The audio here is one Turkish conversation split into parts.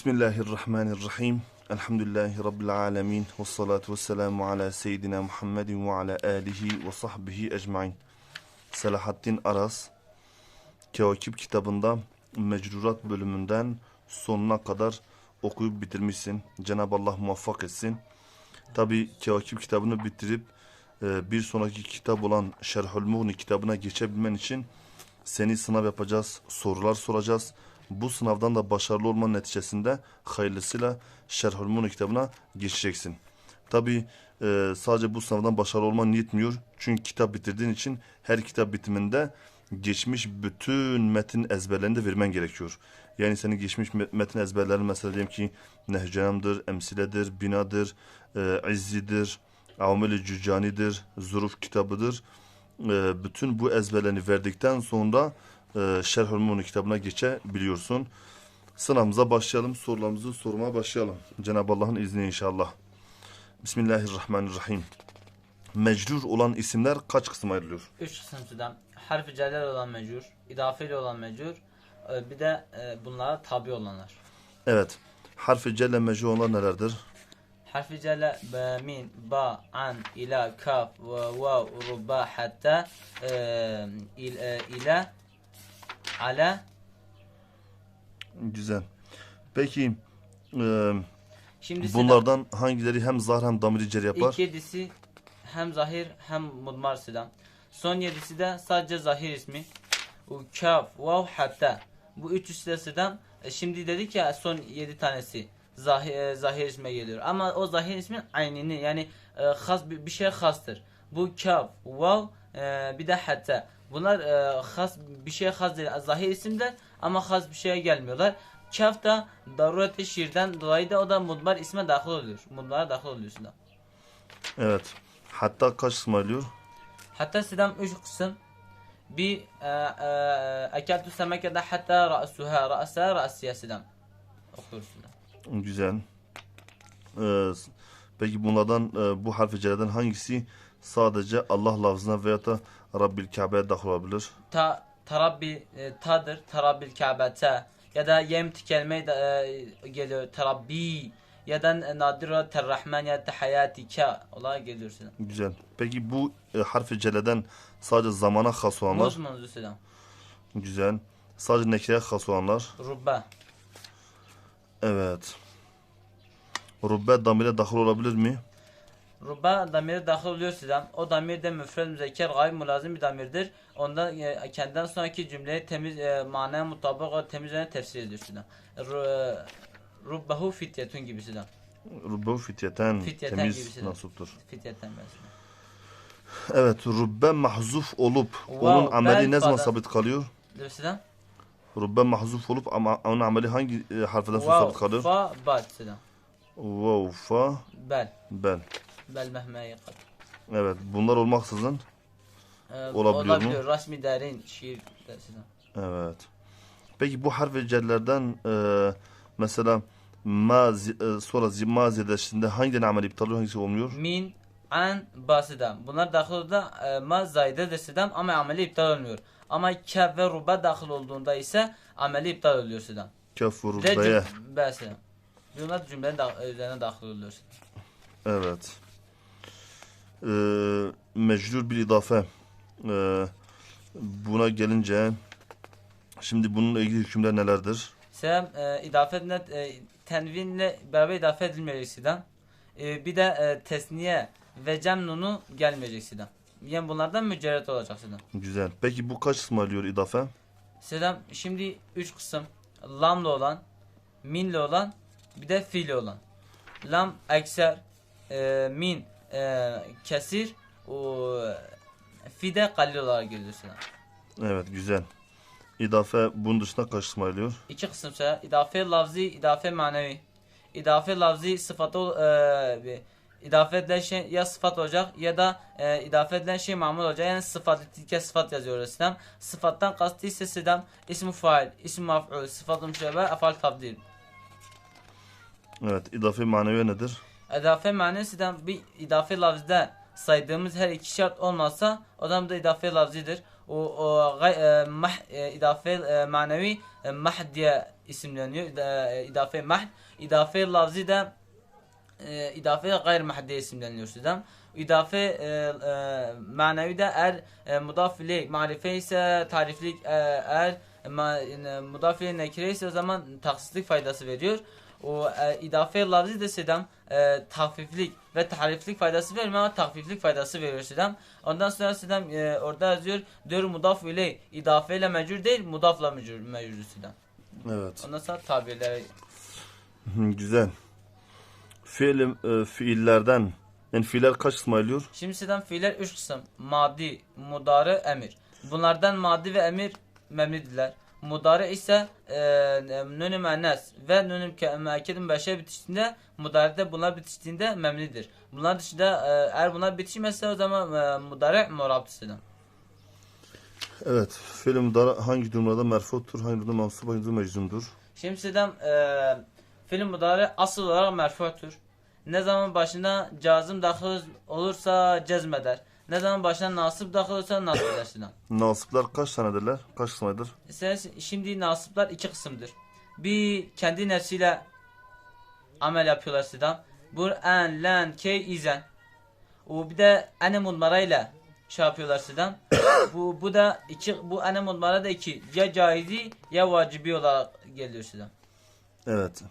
Bismillahirrahmanirrahim. Elhamdülillahi Rabbil alemin. Ve salatu ve selamu ala seyyidina Muhammedin ve ala alihi ve sahbihi ecmain. Selahaddin Aras, Kevakip kitabında Mecrurat bölümünden sonuna kadar okuyup bitirmişsin. Cenab-ı Allah muvaffak etsin. Tabi Kevakip kitabını bitirip e, bir sonraki kitap olan Şerhül Muğni kitabına geçebilmen için seni sınav yapacağız, sorular soracağız. Bu sınavdan da başarılı olmanın neticesinde hayırlısıyla Şerhül Muğni kitabına geçeceksin. Tabi e, sadece bu sınavdan başarılı olman yetmiyor. Çünkü kitap bitirdiğin için her kitap bitiminde geçmiş bütün metin ezberlerini vermen gerekiyor. Yani senin geçmiş me- metin ezberlerin mesela diyelim ki Nehcenam'dır, Emsile'dir, Binadır, e, İzzi'dir, Avmeli Cücani'dir, Zuruf kitabıdır. E, bütün bu ezberlerini verdikten sonra e, Şerhül Muğni kitabına geçebiliyorsun. Sınavımıza başlayalım, sorularımızı sormaya başlayalım. Cenab-ı Allah'ın izniyle inşallah. Bismillahirrahmanirrahim. Mecrur olan isimler kaç kısım ayrılıyor? Üç kısımdan harfi celler olan mecur, idafeli olan mecur, e, bir de e, bunlara tabi olanlar. Evet. Harfi celle mecrur olanlar nelerdir? Harfi celle be, min, ba, an, ila, kaf, ve, vav, ruba, hatta, e, il, e, ile, ala. Güzel. Peki e, Şimdi bunlardan hangileri hem zahir hem damiri cer yapar? ilk yedisi hem zahir hem mudmar silam. Son yedisi de sadece zahir ismi. Bu kaf, vav, hatta. Bu üçüsü de silam. E, şimdi dedik ya son yedi tanesi zahir, e, zahir isme geliyor. Ama o zahir ismin aynını yani e, has bir, bir şey hastır. Bu kaf, vav, e, bir de hatta. Bunlar e, has bir şey has değil. Zahir isimler ama has bir şeye gelmiyorlar. Kaf da daruret-i şiirden dolayı da o da mudmar isme dahil oluyor. Mudmara dahil oluyor silam. Evet. Hatta kaç kısım ayrılıyor? Hatta sidam üç kısım. Bir e, e, semekede hatta ra'suha ra'sa ra'siye sidam. Okuyoruz sidam. Güzel. Ee, peki bunlardan e, bu harfi celeden hangisi sadece Allah lafzına veya da Rabbil Kabe'ye dahil olabilir? Ta tarabbi e, tadır. Tarabbil ka'bete ya da yemti kelime de, e, geliyor. Tarabbi ya da nadira terrahman ya hayatike olarak geliyor sidam. Güzel. Peki bu e, harfi celeden sadece zamana has olanlar? Muz munzu sidam. Güzel. Sadece nekireye has olanlar? Rubba. Evet. Rubbe damire dahil olabilir mi? Ruba damiri dahil oluyor sizden. O damir de müfred müzekker gayb mülazim bir damirdir. Onda e, kendinden sonraki cümleyi temiz e, manaya mutabık olarak temiz üzerine tefsir ediyor sizden. Ru- Rubbahu fityetun gibisinden. Rubbe fityeten, Fityeten temiz nasuptur. Fityetten mesela. Evet. Rubbe mahzuf olup Wow, onun ameli ne zaman sabit kalıyor? Sizden? Rubbe mahzuf olup ama onun ameli hangi e, harfeden sonra sabit kalır? fa, bal sizden. Vav, fa, Bel. bel. Bel mehmeye kad. Evet. Bunlar olmaksızın Ee, Olabiliyor mu? olabiliyor. Rasmi derin şiir de sizden. Evet. Peki bu harf ve cellerden e, mesela mazi, e, sonra zi- mazide hangi amel iptal oluyor hangisi olmuyor? Min, an, basidam. Bunlar dahil olduğunda e, ma zayde de sidam ama ameli iptal olmuyor. Ama kef ve ruba dahil olduğunda ise ameli iptal oluyor sidam. Kef ve cüm- Bəs. Bunlar cümlenin da üzerine dahil oluyor. Evet. E, mecrur bir idafe. E, buna gelince şimdi bununla ilgili hükümler nelerdir? Selam e, idafetle e, tenvinle beraber idafe edilmeyecek sidam. E, bir de e, tesniye ve cem nunu gelmeyecek sidam. Yani bunlardan mücerret olacak sidam. Güzel. Peki bu kaç kısım alıyor idafe? Selam şimdi üç kısım. Lamla olan, minle olan, bir de fiili olan. Lam ekser, e, min e, kesir, o fi de kalil olarak. Evet güzel. İdafe bunun dışında kaç kısım ayrılıyor? İki kısım şey. İdafe lafzi, idafe manevi. İdafe lafzi sıfatı ol- e, idafe edilen şey ya sıfat olacak ya da e, idafe edilen şey mamul olacak. Yani sıfat, tilke sıfat yazıyor İslam. Sıfattan kastı ise sidam, ismi fail, ismi maf'ul, sıfat-ı müşebbe, afal tabdil. Evet. İdafe manevi nedir? İdafe manasından bir idafe lafzda saydığımız her iki şart olmazsa o zaman da idafe lafzidir. O, o gay, e, mah, e, idafe e, manevi e, mah diye isimleniyor. E, idafe mah. İdafe lafzi de e, idafe gayr mah diye isimleniyor sizden. İdafe e, e, manevi de eğer e, mudaf marife ise tariflik e, eğer ma, e, mudaf nekire ise o zaman taksislik faydası veriyor. O e, idafe lafzi de sidem e, tahfiflik ve tariflik faydası vermiyor ama tahfiflik faydası veriyor sidem. Ondan sonra sidem e, orada yazıyor diyor mudaf ile idafe ile mecur değil mudafla mecur, mecur sidem. Evet. Ondan sonra tabirler Güzel. Fiil, e, fiillerden yani fiiller kaç kısma ayrılıyor? Şimdi sizden fiiller üç kısım. Madi, mudarı, emir. Bunlardan madi ve emir memnidirler. Mudarı ise e, nünü mennes ve nünü mekedin beşe bitiştiğinde mudarede bunlar bitiştiğinde memnidir. Bunlar dışında e, eğer bunlar bitişmezse o zaman e, mudarı morabtısıdır. Evet. Fiil mudara hangi durumlarda merfutur, hangi durumda mansup, hangi durumda meczumdur? Şimdi sizden e, film mudarı asıl olarak merfuatur. Ne zaman başına cazım dahil olursa cezmeder. Ne zaman başına nasip dahil olursa nasip eder sizden. Nasipler kaç tanedirler? Kaç kısmaydır? Sen şimdi nasipler iki kısımdır. Bir kendi nefsiyle amel yapıyorlar sizden. Bu en, len, key, izen. O bir de ene mudmarayla şey yapıyorlar sizden. bu bu da iki bu ene mudmara da iki ya caizi ya vacibi olarak geliyor sizden. Evet.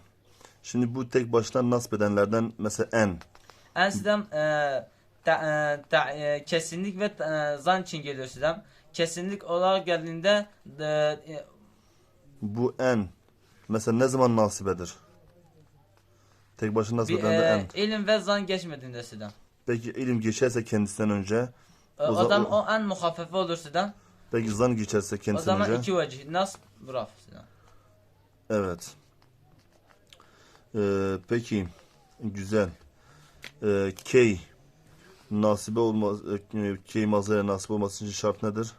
Şimdi bu tek başına nasip edenlerden mesela en. En sizden e, ta, e, ta, e, kesinlik ve e, zan için geliyor sizden. Kesinlik olarak geldiğinde e, e, Bu en. Mesela ne zaman nasip eder? Tek başına bir, e, en. ilim ve zan geçmediğinde sizden. Peki ilim geçerse kendisinden önce. E, O O, zaman- zaman o en muhafefe olur sizden. Peki zan geçerse O kendisinden zaman önce. iki vecih. Nasb, buraf sizden. Evet. Ee, peki. Güzel. Ee, key. Nasibe olmaz. E, key mazaya nasip olması için şart nedir?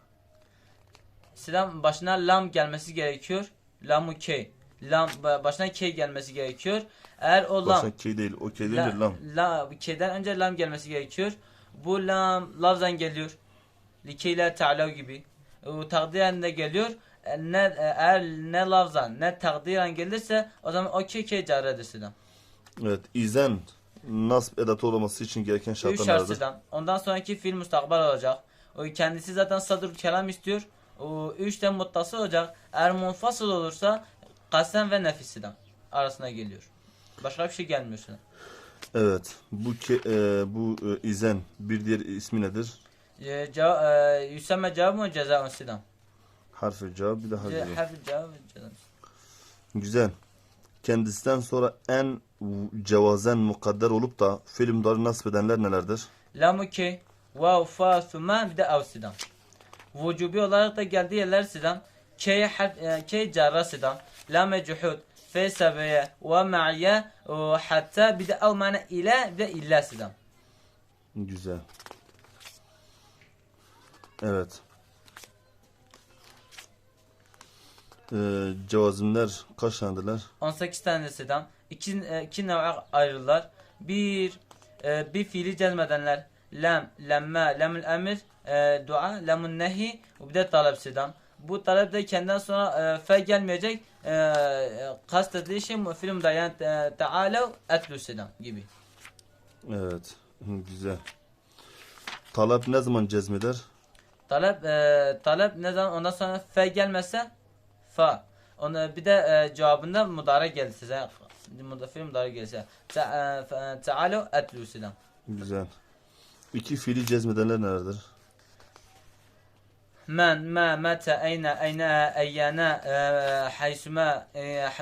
Sizden başına lam gelmesi gerekiyor. Lamu key. Lam, ba- başına key gelmesi gerekiyor. Eğer o lam Başka key değil. O key değil de lam. La, keyden önce lam gelmesi gerekiyor. Bu lam lafzan geliyor. Likeyler ta'lav gibi. O takdiren de geliyor. E, Ne e, eğer ne lafzan ne takdiren gelirse o zaman o key key carredir sizden. Evet. İzen nasip edatı olması için gereken Üç şartlar şart nelerdir? sizden. Ondan sonraki fiil mustakbel olacak. O kendisi zaten sadır kelam istiyor. O üç de muttası olacak. Eğer munfasıl olursa kasten ve nefisiden arasına geliyor. Başka bir şey gelmiyor sana. Evet. Bu ke, e, bu e, izen bir diğer ismi nedir? E, ceva- e, Yüsemme cevap mı ceza sizden? Harfi cevap bir de harfi cevap. Harfi cevap ceza. Güzel. Kendisinden sonra en cevazen mukadder olup da filmdarı nasip edenler nelerdir? Lamu ki vav fa thumma bir de av sidam. Vücubi olarak da geldiği yerler sidam. K e, K carra sidam. Lam cuhud fe sabeye ve ma'iye ve hatta bir de mana ile de illa sidam. Güzel. Evet. Ee, cevazimler kaç tanedirler? 18 tane sidam. İki, e, iki nev'a ayrılırlar. Bir e, bir fiili cezmedenler. Lam, lemme, lemül emir, e, dua, lemun nehi ve bir de talep sidam. Bu talep de kendinden sonra e, fe gelmeyecek. E, e, kastediği şey filmde yani e, tealev etlü sidam gibi. Evet. Güzel. Talep ne zaman cezmeder? Talep e, talep ne zaman ondan sonra fe gelmezse fa. Ona bir de e, cevabında mudara geldi size. Mudafir mudara geldi size. Tealu etlusidan. Güzel. İki fiili cezmedenler nelerdir? Men, ma, mete, eyne, eyne, eyyene, e, haysüme,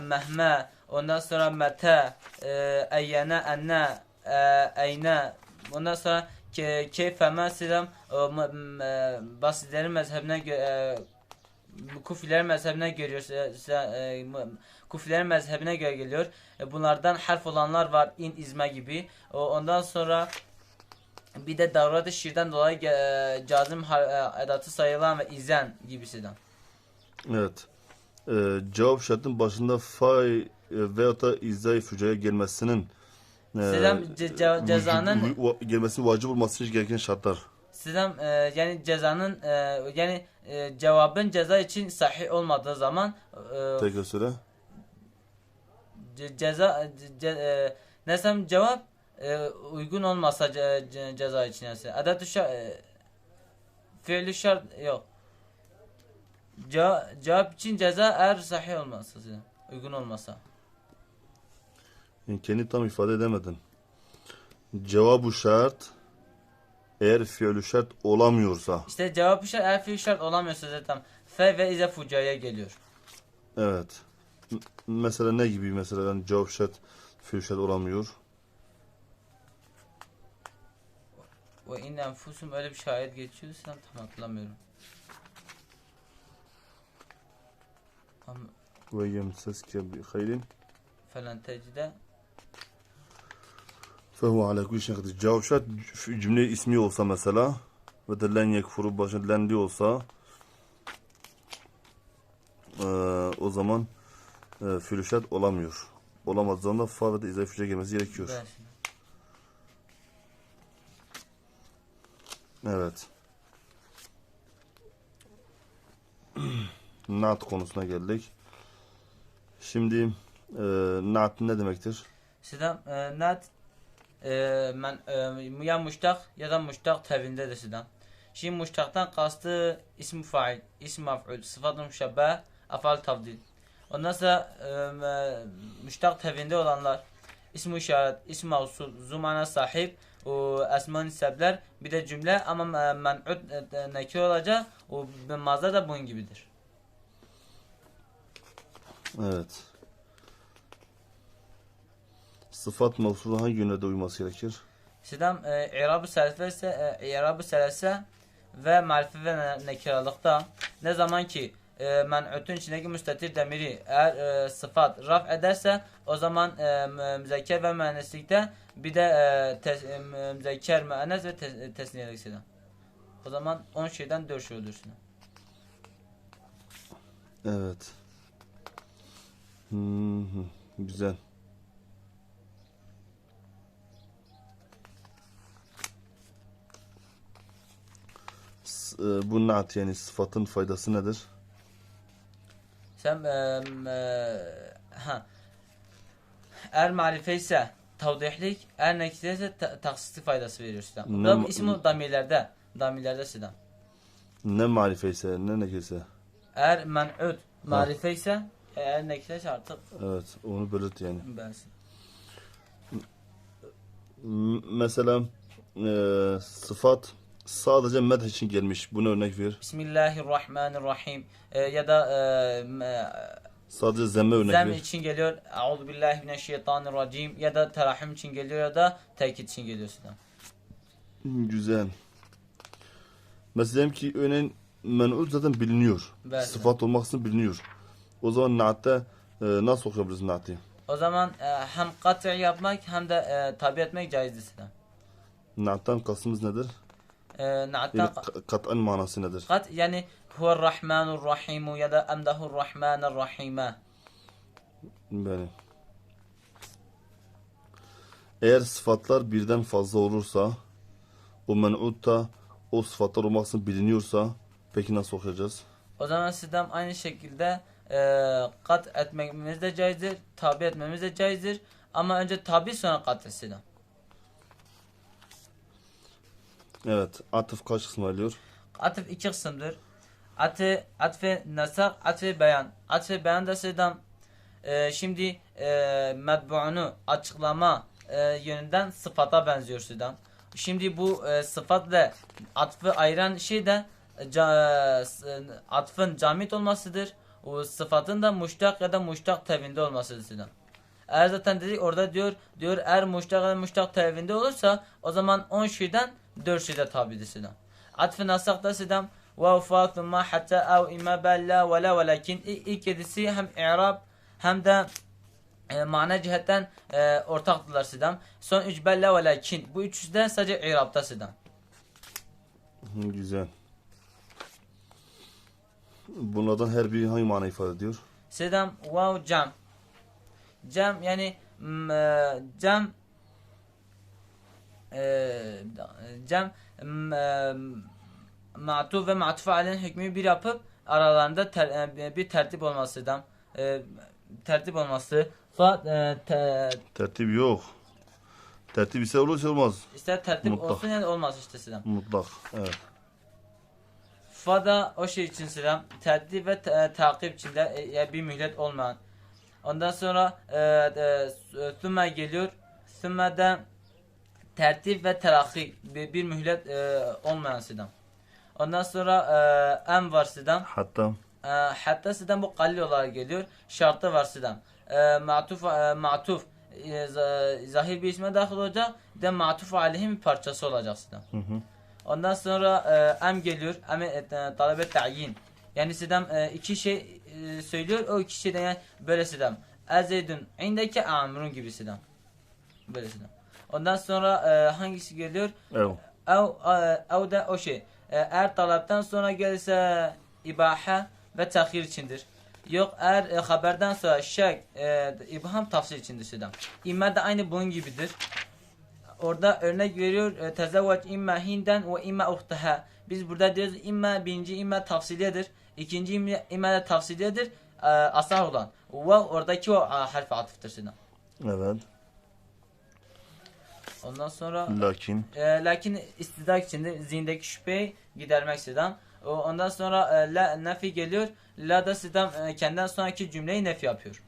mehme, ondan sonra mete, e, eyyene, enne, e, eyne, ondan sonra keyfe, mesilem, basitlerin mezhebine göre kufilerin mezhebine görüyor e, kufilerin mezhebine göre geliyor E, bunlardan harf olanlar var in izme gibi ondan sonra bir de davrat-ı şiirden dolayı e, cazım har- e, edatı sayılan ve izen gibisinden. Evet. Ee, cevap şartının başında fay e, veyahut da izah-ı fücaya gelmesinin e, Selam, ce- ce- cezanın- gelmesi vacip olması gereken şartlar. Sizden e, yani cezanın e, yani e, cevabın ceza için sahih olmadığı zaman e, Tekrar söyle. ce- ceza ce, e, ne desem cevap e, uygun olmasa ce- ce- ceza için yani. Adatü şart e, fiili şart yok. Ce- cevap için ceza eğer sahih olmazsa sizden, uygun olmasa. Yani kendi tam ifade edemedin. Cevabı şart eğer fiilü şart olamıyorsa. İşte cevap şart eğer fiil şart olamıyorsa zaten fe ve ize fucaya geliyor. Evet. M- Mesela ne gibi mesela yani cevap şart fiil şart olamıyor. Ve inne enfusum öyle bir şayet geçiyor sen tam hatırlamıyorum. Ve yemseske bi hayrin falan tecide fehu ala kulli şeyin kadir. Cevap şart c- cümle ismi olsa mesela ve de len yekfuru başında lenli olsa eee, o zaman e, fiil şart olamıyor. Olamaz zaman da fa ve de fiile gelmesi gerekiyor. Evet. Naat konusuna geldik. Şimdi e, naat ne demektir? Sidam e, net e, men e, ya muştak ya da muştak tevindedir sidam. Şimdi muştaktan kastı ismi fail, ismi maf'ul, sıfat-ı müşebbeh, afal tavdil. Ondan sonra e, müştak tevinde olanlar ismi işaret, ismi mavsul, zumana sahip, o esman sebler bir ama e, men'ud e, nekir olacak. O mazda da bunun gibidir. Evet. Sıfat mevsulu hangi yönde uyması gerekir? Sidam e, İrab-ı Selefe ise e, İrab-ı Selese ve marife ve ne- nekiralıkta ne zaman ki e, men'utun içindeki müstetir demiri eğer e, sıfat raf ederse o zaman e, mü- müzekker ve mühendislikte bir de e, tes, e, mü- müzekker müennes ve tes, tesniyelik sidam. O zaman 10 şeyden 4 şey olur sidam. Evet. Hı, güzel. Bu naat yani sıfatın faydası nedir? Sen e, e, ha eğer marife ise tavdihlik eğer nekide ise ta, faydası veriyor sidam. Bu Ne da ma- ismi damirlerde damirlerde sidam. Ne marife ise ne nekese. Eğer men'ud marife ise eğer nekile artık Evet onu belirt yani. bensin. M- mesela e, sıfat sadece medh için gelmiş. Buna örnek ver. Bismillahirrahmanirrahim. Ee, ya da e, Sadece zemme örnek zem ver. için geliyor. Euzu billahi mineşşeytanirracim ya da terahüm için geliyor ya da tekit için geliyor sizden. Güzel. Mesela ki örneğin men'ud zaten biliniyor. Evet. Sıfat olmaksızın biliniyor. O zaman naatte e, nasıl okuyabiliriz naati? O zaman e, hem kat'i yapmak hem de e, tabi etmek caizdir. Naattan kastımız nedir? E, Yani naattan ka- kat'an manası nedir? kat yani huve'r-rahmanur-rahimu ya da emdahur-rahmanir-rahime. Yani. Eğer sıfatlar birden fazla olursa o men'ud da o sıfatlar olmaksızın biliniyorsa peki nasıl okuyacağız? O zaman sizden aynı şekilde e, kat etmemiz de caizdir, tabi etmemiz de caizdir. Ama önce tabi sonra kat etsin. Evet. Atıf kaç kısmı alıyor? Atıf iki kısımdır. Atı, atfe nasak, atfe beyan. Atfe beyan da sizden e, şimdi e, medbuunu açıklama e, yönünden sıfata benziyor sizden. Şimdi bu e, sıfatla atfı ayıran şey de e, ca, s- atfın camit olmasıdır. O sıfatın da muştak ya da muştak tevinde olmasıdır sizden. Eğer zaten dedik orada diyor diyor eğer muştak ya da muştak tevinde olursa o zaman 10 şeyden 4 şeyde tabidir sizden. Atfı nasakta sizden ve ufakun ma hatta ev ima bella ve la velakin İ- ilk yedisi hem i'rab hem de e, mana cihetten e, ortaktılar sizden. Son üç bella ve lakin. Bu sadece i'rabta sizden. Hı, Güzel. Bunlardan her biri hangi mana ifade ediyor? Sizden vav cam. Cam yani m, e, cam e, matuf ve matuf aleyhin hükmü bir yapıp aralarında ter- e, bir tertip olmasıdan e, tertip olması fa te, Tertip yok. Tertip ise olursa olmaz. ister tertip Mutlak. olsun ya da olmaz işte sizden. Mutlak. Evet. Fa da o şey için selam tertip ve te- takip içinde e, bir mühlet olmayan. Ondan sonra e, e, sümme geliyor. Sümme de tertip ve terakki bir, mühlet e, olmayan sidam. Ondan sonra e, em var sidam. Hatta E, hatta sidam bu kalli olarak geliyor. Şartı var sidam. E, matuf e, matuf e, za- zahir bir isme dahil olacak. De matuf aleyhin bir parçası olacak sidam. hı hı. Ondan sonra e, em geliyor. Em e, talebe ta'yin. Yani sidam e, iki şey e, söylüyor. O iki şeyden yani böyle sidam. Ezeydun indeki amrun gibi sidam. Böyle sidam. Ondan sonra e, hangisi geliyor? Evet. Ev, e, ev de o şey. E, eğer talaptan sonra gelirse ibaha ve tahir içindir. Yok eğer e, haberden sonra şek, e, ibham tafsir içindir sidam. İmme de aynı bunun gibidir. Orada örnek veriyor. E, Tezevveç imma hinden ve imma uhtaha. Biz burada diyoruz imma birinci imma tafsiliyedir. İkinci imma, imma de tafsiliyedir. E, asal olan. Ve oradaki o a, harf atıftır sidam. Evet. Ondan sonra Lakin E, lakin istidak içinde zihindeki şüpheyi gidermek sidam. O, ondan sonra e, la nefi geliyor. La da sidam e, kendinden sonraki cümleyi nefi yapıyor.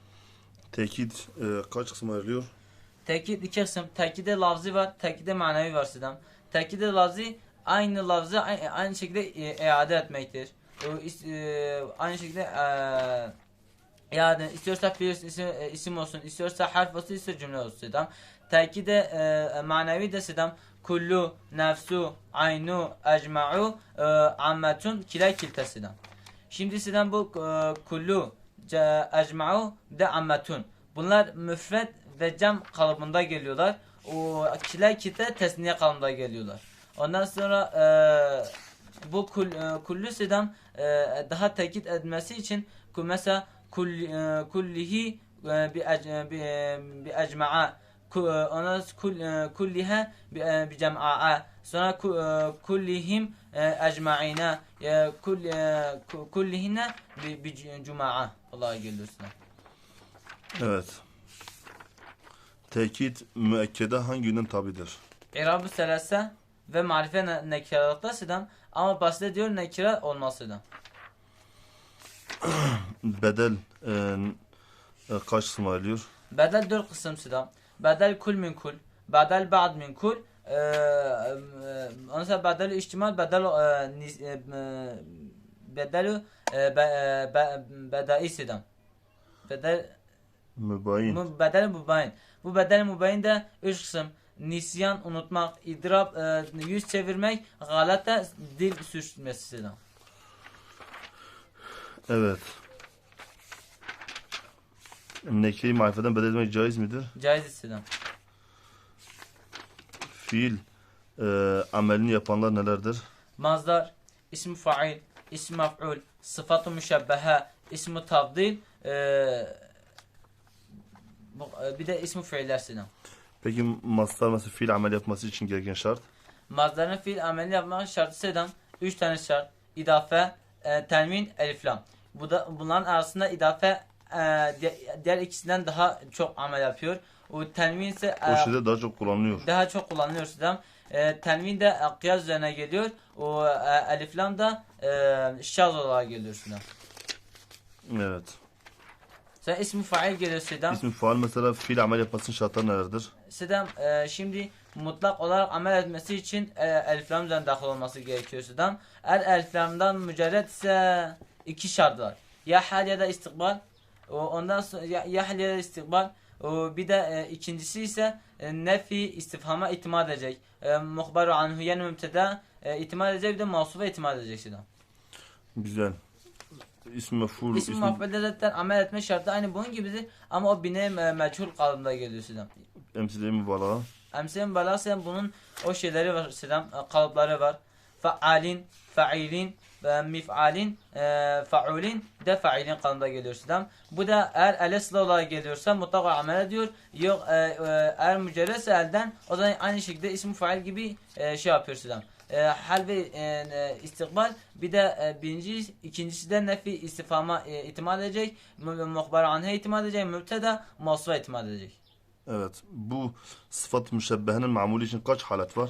tekit e, kaç kısım ayrılıyor? Tekit iki kısım. Tekide lafzı var, tekide manevi var sidam. Tekide lafzı aynı lafzı aynı, şekilde e, iade etmektir. E, aynı şekilde e, yani istiyorsa fiil isim, e, isim olsun, istiyorsa harf olsun, istiyorsa cümle olsun sidam. Tekide e, manevi de sidam. Kullu, nefsu, aynu, ecma'u, e, ammetun, kila kilta sidam. Şimdi sidam bu e, kullu, ecma'u de ammetun. Bunlar müfret ve cem kalıbında geliyorlar. O kila kilta tesniye kalıbında geliyorlar. Ondan sonra e, bu kul, e, kullu sidam e, daha tekit etmesi için mesela kul, e, kullihi e, bi, ec, bi, e, bi ecma'a E, kul, e, kulliha bi, e, cem'a sonra ku, kullihim e, ecma'ina e, kul, e, ku- kullihinne bi, cuma'a Allah'a geliyorsun. Evet. Tekit müekkede hangi tabidir? İrab-ı selase ve marife ne- nekiralıkta sidam ama bahsede diyor nekira olmasıdan. Bedel e, e, kaç kısım ayrılıyor? Bedel dört kısım sidam. Bedel kul min kul. Bedel ba'd min kul. Ee, e, ondan sonra bedel ihtimal bedel e, bedel be, be, bedai sidam. Bedel Mübayin. bedel mubayin. Bu bedel mubayin de üç kısım. Nisyan, unutmak, idrap, e, yüz çevirmek, galata, dil sürçmesi sidam. Evet. Nekreyi marifeden bedel etmek caiz midir? Caiz sidam. Fiil e, amelini yapanlar nelerdir? Mazdar, ismi fail, ismi maf'ul, sıfatı müşebbehe, ismi tafdil, eee bu- e, bir de ismi fiiller sinan. Peki mastar mesela fiil amel yapması için gereken şart? Mazdarın fiil ameli yapmak şartı sedan. Üç tane şart. İdafe, e, tenvin, eliflam. Bu da, bunların arasında idafe e, diğer ikisinden daha çok amel yapıyor. O tenvin ise O e, şeyde daha çok kullanılıyor. daha çok kullanılıyor Sidam. E, tenvin de e, kıyas üzerine geliyor. O e, eliflam da e, şaz olarak geliyor Sidam. Evet. Sen ismi fail geliyor Sidam. İsmi faal mesela fiil amel yapmasının şartları nelerdir? Sidam e, şimdi mutlak olarak amel etmesi için e, eliflam üzerine dahil olması gerekiyor Sidam. Eğer eliflamdan mücerret ise iki şart var. Ya hal ya da istikbal. Ondan sonra ya, ya hal ya da istikbal. Bir de e, ikincisi ise e, nefi istifhama itimat edecek. E, muhbaru anhu yani mübteda e, itimat edecek bir de masufa itimat edecek Sidam. Güzel. İsmi meful, İsim ismi, mafbelde zaten amel etme şartı aynı bunun gibidir ama o bine me- meçhul kalıbında geliyor Sidam. emsile mübalağa. Emsel balasen bunun o şeyleri var selam e, kalıpları var. Faalin, failin, e, mif'alin, e, faulin de failin kalıbında geliyor selam. Bu da eğer elesla olarak geliyorsa mutlaka amel ediyor. Yok e, e, eğer mücerrese elden o zaman aynı şekilde ismi fail gibi e, şey yapıyor selam. e, hal ve e, e, istikbal bir de e, birinci ikincisi de nefi istifama e, itimat edecek. Mu- Muhbar anhe itimat edecek. Mübteda masufa itimat edecek. Evet. Bu sıfat müşebbehenin mamulü için kaç halet var?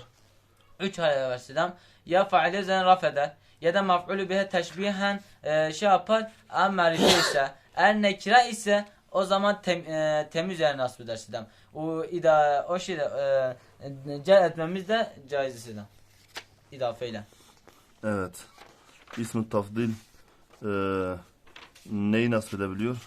Üç hale var Selam. Ya faile üzerine raf eder. Ya da maf'ulü bihe teşbihen e, şey yapar. Eğer marife ise. Eğer nekira ise o zaman tem, e, temiz üzerine nasip eder Selam. O, ida, o şeyde e, cer etmemiz de caiz Selam. İdafeyle. Evet. İsmi tafdil e, neyi nasip edebiliyor?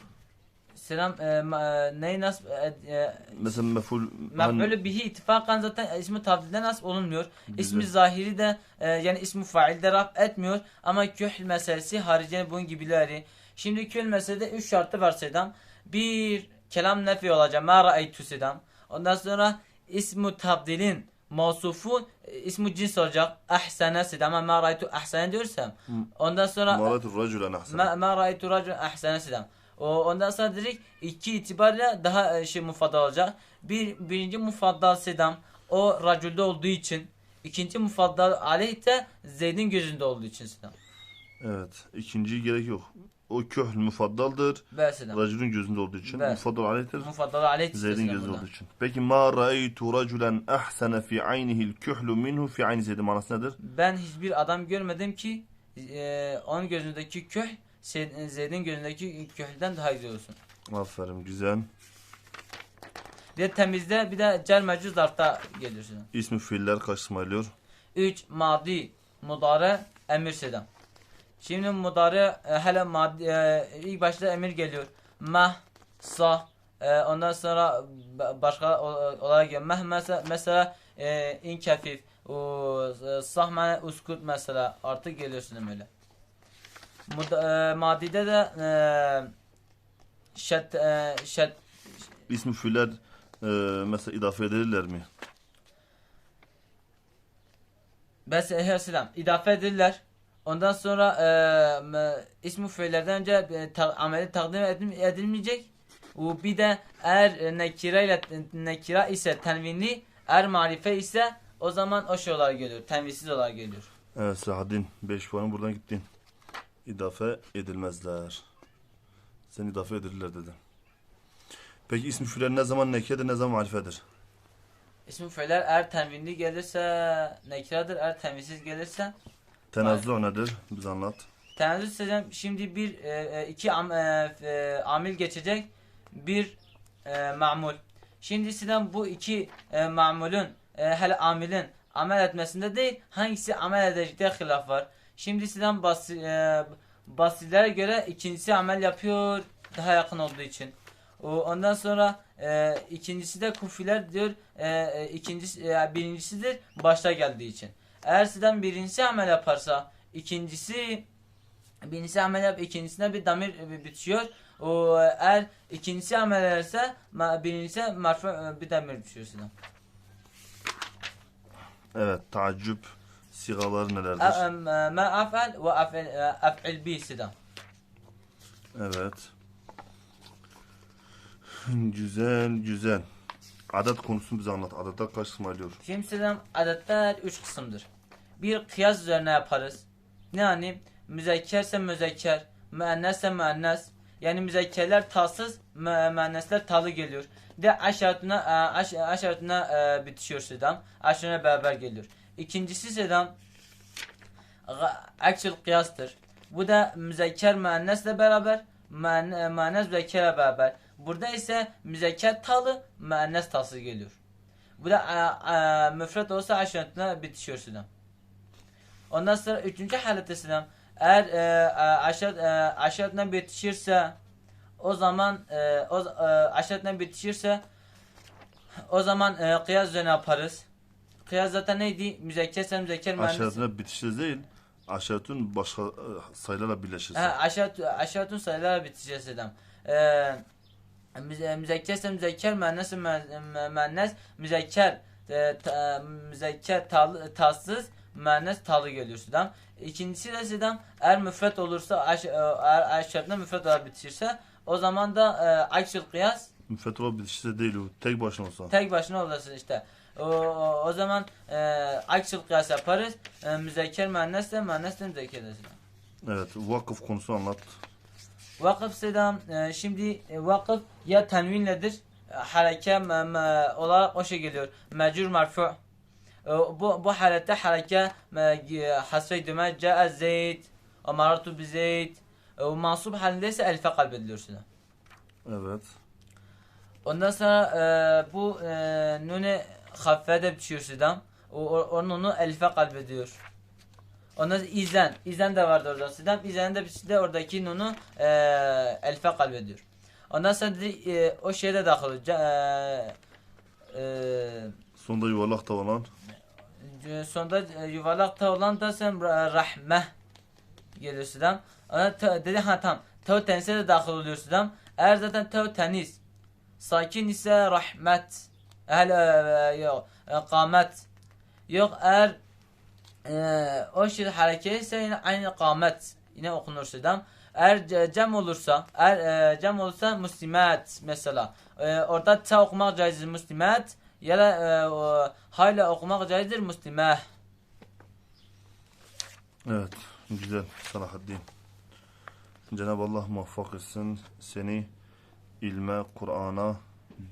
Selam e, ma, e, neyi nasip e, e, Mesela meful Mef'ulü bihi ittifakan zaten ismi tavdilde nasip olunmuyor. Güzel. İsmi zahiri de e, yani ismi failde raf etmiyor. Ama kühl meselesi haricinde bunun gibileri. Şimdi kühl meselede üç şartı var Sedam. Bir kelam nefi olacak. Ma ra'aytu Sedam. Ondan sonra ismu tavdilin mausufu e, ismu cins olacak. Ahsene Sedam. Ama ma ra'aytu ahsene diyorsam. Ondan sonra Maratul raculen ahsen. Ma, ma ra'aytu racun ahsene selam. O ondan sonra dedik iki itibariyle daha e, şey mufaddal olacak. Bir birinci mufaddal sedam o raculde olduğu için ikinci mufaddal aleyh de Zeyd'in gözünde olduğu için sedam. Evet. İkinciyi gerek yok. O köhl mufaddaldır. Racülün gözünde olduğu için. Evet. Mufaddal aleyhtir. Mufaddal aleyh de Zeyd'in gözünde olduğu için. Peki ma ra'aytu raculen ahsene fi aynihil kühlü minhu fi ayni Zeyd'in manası nedir? Ben hiçbir adam görmedim ki e, onun gözündeki köh Seyd- Zeyd'in gözündeki köhden daha güzel olsun. Aferin güzel. Bir de temizde bir de cer mecuz zarfta geliyor sedam. İsmi fiiller kaç kısmayılıyor? 3 madi mudare emir sedam. Şimdi mudare e, hele madi e, ilk başta emir geliyor. Mah sa e, ondan sonra ba- başka olarak geliyor. Meh mesela, mesela e, in kafif o e, sah mane uskut mesela artık geliyorsun öyle. Mud, e, madide de e, şet e, şet İsmi fiiller e, mesela idafe edilirler mi? Bes selam idafe edilirler. Ondan sonra e, ismi fiillerden önce e, ta, ameli takdim edil- edilmeyecek. O bir de eğer nekira ile nekira ise tenvinli, eğer marife ise o zaman o şey olarak geliyor. Tenvisiz olarak geliyor. Evet Selahaddin 5 puanın buradan gittin. İdafe edilmezler. Sen idafe edilirler dedin. Peki ismi fiiller ne zaman nekiredir ne zaman marifedir? İsmi fiiller eğer tenvinli gelirse nekiradır, eğer tenvisiz gelirse Tenazzü nedir? Biz anlat. Tenezzül edeceğim. Şimdi bir, e, e, iki am, e, e, amil geçecek. Bir e, ma'mul. Şimdi sizden bu iki e, ma'mulün, e, hele amilin amel etmesinde değil, hangisi amel edecekte hilaf var. Şimdi sizden basi, e, göre ikincisi amel yapıyor daha yakın olduğu için. Ondan sonra e, ikincisi de kufiler diyor, e, e, ikincisi, e, birincisidir başta geldiği için. Eğer sizden birincisi amel yaparsa, ikincisi birincisi amel yap, ikincisine bir damir e, bitiyor. O eğer ikincisi amel ederse birincisi marfu e, bir damir bitiyor sizden. Evet taaccüp sigaları E, nelerdir? Ma af'al ve af'il e, bi sizden. Evet. güzel güzel. Adet konusunu bize anlat. Adetler kaç kısım alıyor? Şimdi sizden adetler üç kısımdır. Bir kıyas üzerine yaparız. Ne yani? Müzekkerse müzekker, müennesse müennes. Yani müzekkerler tasız, mü- müennesler talı geliyor. De aşaretine, e, aş, aşaretine e, bitişiyor sedam. Aşaretine beraber geliyor. İkincisi sedam aksül kıyastır. Bu da müzekker müennesle beraber, müen- müennes müzekkerle beraber. Burada ise müzekker talı, müennes tasız geliyor. Bu da e, e, müfret olsa aşaretine bitişiyor sedam. Ondan sonra üçüncü halette sedam eğer e, e, aşaret, e, bitişirse o zaman e, o e, bitişirse o zaman kıyas üzerine yaparız. Kıyas zaten neydi? Müzekkerse müzekker müennes. Aşiretine bitişte değil. Aşiretin başka e, sayılarla birleşirse. Ha, aşaret, aşaretun sayılara biteceğiz dedem. Ee, müze, müzekkerse müzekker, müennesse mü- müennes, müzekker, e, ta, müzekker tal, tatsız, müennes talı geliyor dedem. İkincisi de dedem, eğer müfret olursa, aş, e, eğer aşaretine müfret olarak bitişirse, o zaman da e, akşıl kıyas, Fethullah bitişte değil o. Tek başına olsa. Tek başına olasın işte. O, o, o zaman e, aksıl kıyas yaparız. E, müzekker müennes de müennes de müzekker de selam. Evet. Vakıf konusu anlat. Vakıf selam. E, şimdi e, vakıf ya tenvinledir. E, hareke me- me- olarak o şey geliyor. Mecur marfu. E, bu, bu halette hareke me- hasfe düme ca'a zeyd. Amaratu bi zeyd. E, mansub halindeyse elife kalbediliyor selam. Evet. Ondan sonra e, bu e, nune haffe de bitiyor Sidam. O, onun onu elife kalbediyor. Ondan sonra izen. İzen de vardı orada Sidam. İzen de bitirdi oradaki nunu e, elife kalbediyor. Ondan sonra dedi, e, o şeye de dahil E, e, Sonunda yuvarlak da olan. e, sonunda e, yuvarlakta olan da sen ra- rahme geliyor Sidam. Ona dedi ha tamam. Tev tenise de dahil oluyor Sidam. Eğer zaten tev tenis Sakin ise rahmet. Ehl e, yok e, kamet. Yok eğer e, o şey hareket ise yine aynı kamet. Yine okunur Sidam. Eğer ce- cem olursa, eğer e, cem olursa muslimat mesela. E, orada ta okumak caizdir muslimat ya da o, hala okumak caizdir muslimah. Evet. Güzel. Salahaddin. Cenab-ı Allah muvaffak etsin. Seni ilme, Kur'an'a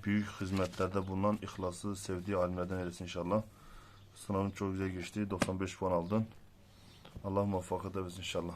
büyük hizmetlerde bulunan ihlası sevdiği alimlerden eylesin inşallah. Sınavın çok güzel geçti. 95 puan aldın. Allah muvaffak edebilsin inşallah.